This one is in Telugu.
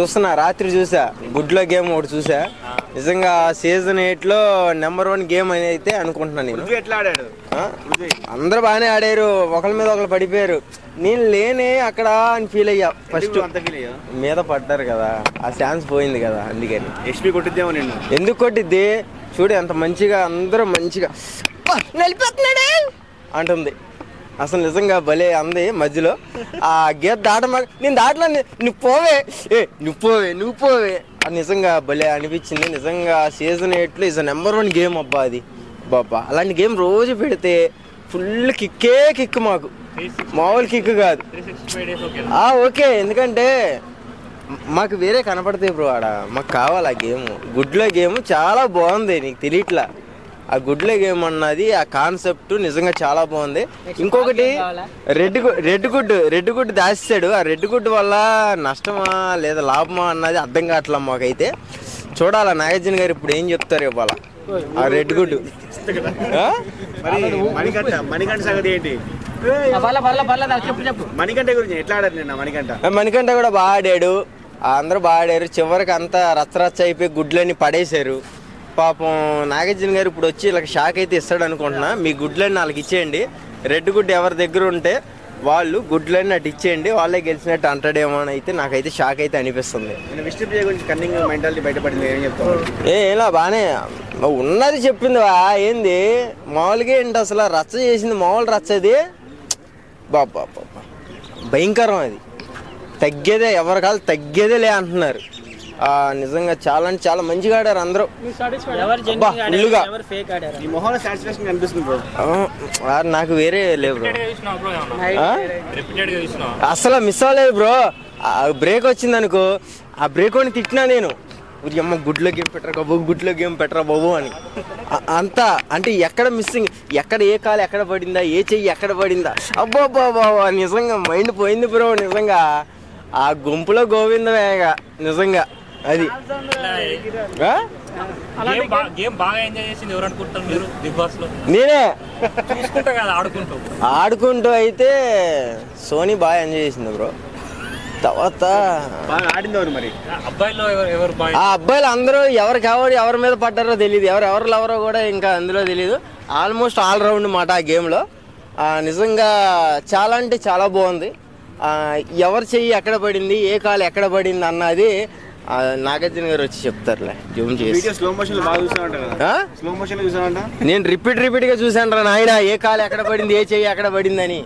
చూస్తున్నా. రాత్రి చూసా. గుడ్లో గేమ్ ఒకటి చూసా. నిజంగా సీజన్ ఎయిట్లో నెంబర్ వన్ గేమ్ అని అయితే అనుకుంటున్నాను నేను. ఎట్లా ఆడాడు? అందరూ బాగానే ఆడారు. ఒకరి మీద ఒకరు పడిపోయారు. నేను లేనే అక్కడ అని ఫీల్ అయ్యా. ఫస్ట్ ఫస్ట్ అంత ఫీల్ అయ్యా మీద పడ్డారు కదా. ఆ ఛాన్స్ పోయింది కదా అందుకని. ఎస్పీ కొట్టిద్దేమో నిన్ను. ఎందుకు కొట్టిద్ది? చూడు ఎంత మంచిగా అందరూ మంచిగా. "అబ్బా, నలిపేస్తున్నాడే! అంటుంది. అసలు నిజంగా భలే అంది మధ్యలో. ఆ గీత దాటమా నేను దాటలా నువ్వు పోవే. ఏ నువ్వు పోవే నువ్వు పోవే. అది నిజంగా భలే అనిపించింది. నిజంగా సీజన్ ఎయిట్లో ఇస్ నెంబర్ వన్ గేమ్ అబ్బా అది. బాబా అలాంటి గేమ్ రోజు పెడితే ఫుల్ కిక్కే కిక్ మాకు. మామూలు కిక్ కాదు. ఓకే ఆ ఓకే ఎందుకంటే మాకు వేరే కనపడతాయి బ్రో ఆడ. మాకు కావాలి ఆ గేమ్ గుడ్లో గేమ్ చాలా బాగుంది నీకు తెలియట్లా. ఆ గుడ్లో గేమ్ అన్నది ఆ కాన్సెప్ట్ నిజంగా చాలా బాగుంది. ఇంకొకటి red red good red good దాచాడు ఆ రెడ్ గుడ్ వల్ల నష్టమా లేదా లాభమా అన్నది అర్థం కావట్లా మాకైతే. చూడాలా నాగార్జున గారు ఇప్పుడు ఏం చెప్తారు ఇవాళ. ఆ రెడ్ గుడ్ మణికంఠ మణికంఠ గురించి ఎట్లా ఆడారు నిన్న మణికంఠ? మణికంఠ కూడా బాగా ఆడాడు. అందరూ బాగా ఆడారు. చివరికి అంతా రచ్చరచ్చ అయిపోయి గుడ్లన్నీ పడేశారు. పాపం నాగార్జున గారు ఇప్పుడు వచ్చి ఇలా షాక్ అయితే ఇస్తాడు అనుకుంటున్నా. మీ గుడ్లన్నీ వాళ్ళకి ఇచ్చేయండి. రెడ్ గుడ్ ఎవరి దగ్గర ఉంటే వాళ్ళు గుడ్లన్నీ అటు ఇచ్చేయండి. వాళ్ళే గెలిచినట్టు అంటాడేమో అని అయితే నాకైతే షాక్ అయితే అనిపిస్తుంది. విష్ణుప్రియ గురించి కన్నింగ్ మెంటాలిటీ బయటపడింది. ఏం చెప్తావు? ఏ ఇలా బానే? ఉన్నది చెప్పింది ఏంది? మామూలుగా ఏంటి అసలు? రచ్చ చేసింది మామూలు రచ్చ అది? బాబా భయంకరం అది. తగ్గేదే ఎవరి కాదు తగ్గేదే లే అంటున్నారు. నిజంగా చాలా అంటే చాలా మంచిగా ఆడారు అందరూ. ఎవరు అబ్బా, జెన్యున్ ఫుల్లుగా. ఆడారు? ఎవరు ఫేక్ ఆడారు? ఈ మొహంలో సాటిస్ఫాక్షన్ కనిపిస్తుంది బ్రో ఆ, ఆ, నాకు వేరే లేవు బ్రో అసలు మిస్ అవ్వలేదు బ్రో ఆ బ్రేక్ వచ్చింది అనుకో ఆ బ్రేక్ అని తిట్టినా నేను. అమ్మ గుడ్లో గేమ్ పెట్టరా బాబు గుడ్లో గేమ్ పెట్టరా బాబు అని. అంతా అంటే ఎక్కడ మిస్సింగ్ ఎక్కడ ఏ కాలు ఎక్కడ పడిందా ఏ చెయ్యి ఎక్కడ పడిందా? అబ్బా బాబా నిజంగా మైండ్ పోయింది బ్రో నిజంగా. ఆ గుంపులో గోవిందమేగా నిజంగా. అది? గేమ్ బాగా ఎంజాయ్ చేసింది ఎవరు అనుకుంటారు మీరు బిగ్ బాస్లో? నేనే. చూసుకుంటా కదా ఆడుకుంటూ. ఆడుకుంటూ అయితే సోనీ బాగా ఎంజాయ్ చేసింది బ్రో. తర్వాత మరి? అబ్బాయిలో ఎవరు ఎవరు బాగా ఆ అబ్బాయిలు అందరూ ఎవరికి ఎవరు ఎవరి మీద పడ్డారో తెలియదు ఎవరు ఎవరు ఎవరో కూడా ఇంకా అందులో తెలియదు ఆల్మోస్ట్ ఆల్ రౌండ్ మాట ఆ గేమ్లో. నిజంగా చాలా అంటే చాలా బాగుంది. ఆ, ఎవరి చెయ్యి ఎక్కడ పడింది ఏ కాలు ఎక్కడ పడింది అన్నది నాగార్జున గారు వచ్చి చెప్తారులే. జూమ్ చేసి. స్లో మోషన్ బాగా చూసానంట కదా. ఆ? స్లో మోషన్ చూసానంట నేను రిపీట్ రిపీట్గా చూశాను రా నాయన ఏ కాలు ఎక్కడ పడింది ఏ చెయ్యి ఎక్కడ పడిందని.